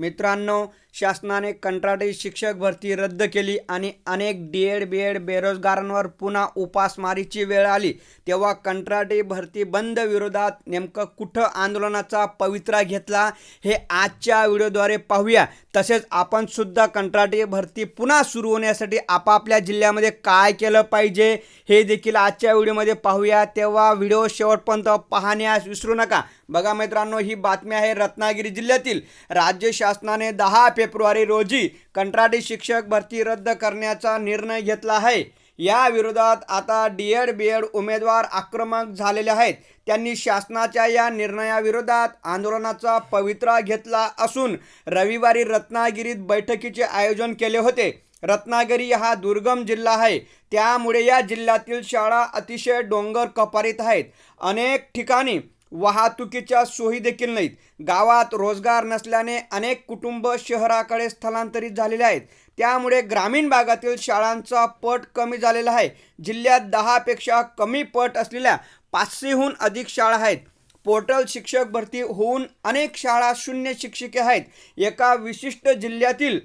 मित्रांनो शासनाने कंत्राटी शिक्षक भरती रद्द केली आणि अनेक डी एड बी एड बेरोजगारांवर पुन्हा उपासमारीची वेळ आली. तेव्हा कंत्राटी भरती बंद विरोधात नेमकं कुठं आंदोलनाचा पवित्रा घेतला हे आजच्या व्हिडिओद्वारे पाहूया. तसेच आपण सुद्धा कंत्राटी भरती पुन्हा सुरू होण्यासाठी आपापल्या जिल्ह्यामध्ये काय केलं पाहिजे हे देखील आजच्या व्हिडिओमध्ये पाहूया. तेव्हा व्हिडिओ शेवटपर्यंत पाहण्यास विसरू नका. बघा मित्रांनो ही बातमी आहे रत्नागिरी जिल्ह्यातील. राज्य शासनाने दहा फेब्रुवारी रोजी कंत्राटी शिक्षक भरती रद्द करण्याचा निर्णय घेतला आहे. या विरोधात आता डी एड बी एड उमेदवार आक्रमक झालेले आहेत. त्यांनी शासनाच्या या निर्णयाविरोधात आंदोलनाचा पवित्रा घेतला असून रविवारी रत्नागिरीत बैठकीचे आयोजन केले होते. रत्नागिरी हा दुर्गम जिल्हा आहे. त्यामुळे या जिल्ह्यातील शाळा अतिशय डोंगर कपारीत आहेत. अनेक ठिकाणी वाहतुकीच्या सोयी देखील नाहीत. गावात रोजगार नसल्याने अनेक कुटुंब शहराकडे स्थलांतरित झालेले आहेत. त्यामुळे ग्रामीण भागातील शाळांचा पट कमी झालेला आहे. जिल्ह्यात दहापेक्षा कमी पट असलेल्या पाचशेहून अधिक शाळा आहेत. पोर्टल शिक्षक भरती होऊन अनेक शाळा शून्य शिक्षिके आहेत. एका विशिष्ट जिल्ह्यातील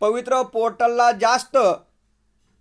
पवित्र पोर्टलला जास्त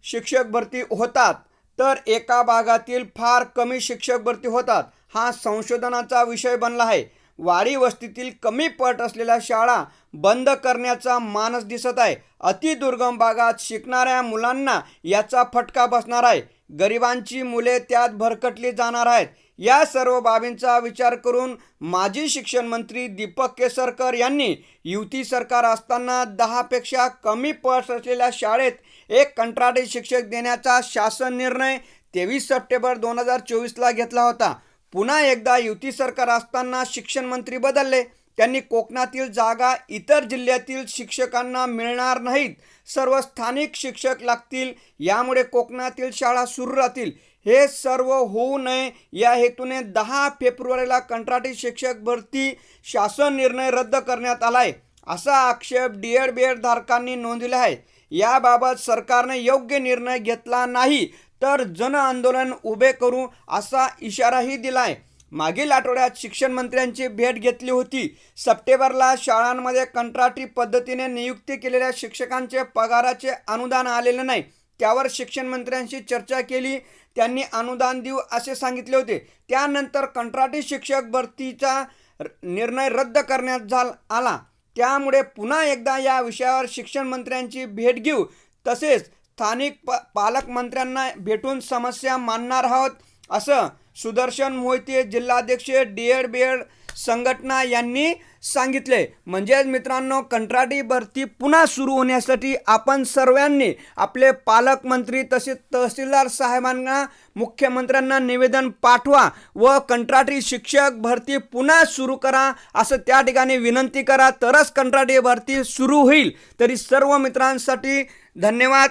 शिक्षक भरती होतात. तर एका भागातील फार कमी शिक्षक भरती होतात. हा संशोधनाचा विषय बनला आहे. वाडी वस्तीतील कमी पट असलेल्या शाळा बंद करण्याचा मानस दिसत आहे. अतिदुर्गम भागात शिकणाऱ्या मुलांना याचा फटका बसणार आहे. गरिबांची मुले त्यात भरकटली जाणार आहेत. या सर्व बाबींचा विचार करून माजी शिक्षण मंत्री दीपक केसरकर यांनी युती सरकार असताना दहापेक्षा कमी पट असलेल्या शाळेत एक कंत्राटी शिक्षक देण्याचा शासन निर्णय तेवीस सप्टेंबर दोन हजार चोवीसला घेतला होता. पुन्हा एकदा युती सरकार असताना शिक्षण मंत्री बदलले. त्यांनी कोकणातील जागा इतर जिल्ह्यातील शिक्षकांना मिळणार नाहीत. सर्व स्थानिक शिक्षक लागतील. यामुळे कोकणातील शाळा सुरू राहतील. हे सर्व होऊ नये. या हेतूने दहा फेब्रुवारीला कंत्राटी शिक्षक भरती शासन निर्णय रद्द करण्यात आला आहे असा आक्षेप डी एड बी एड धारकांनी नोंदविला आहे. याबाबत सरकारने योग्य निर्णय घेतला नाही तर जन आंदोलन उभे करू असा इशाराही दिला आहे मागील आठवड्यात शिक्षण मंत्र्यांची भेट घेतली होती. सप्टेंबरला शाळांमध्ये कंत्राटी पद्धतीने नियुक्ती केलेल्या शिक्षकांचे पगाराचे अनुदान आलेले नाही. त्यावर शिक्षण मंत्र्यांशी चर्चा केली. त्यांनी अनुदान देऊ असे सांगितले होते. त्यानंतर कंत्राटी शिक्षक भरतीचा र- निर्णय रद्द करण्यात झाला आला. त्यामुळे पुन्हा एकदा या विषयावर शिक्षण मंत्र्यांची भेट घेऊ. तसेच स्थानिक प पालकमंत्र्यांना भेटून समस्या मांडणार आहोत. असं सुदर्शन मोहिते जिल्हाध्यक्ष डी एड बी एड संघटना यांनी सांगितले. म्हणजेच मित्रांनो कंत्राटी भरती पुन्हा सुरू होण्यासाठी आपण सर्वांनी आपले पालकमंत्री तसेच तहसीलदार साहेबांना मुख्यमंत्र्यांना निवेदन पाठवा व कंत्राटी शिक्षक भरती पुन्हा सुरू करा असं त्या ठिकाणी विनंती करा. तरच कंत्राटी भरती सुरू होईल. तरी सर्व मित्रांसाठी धन्यवाद.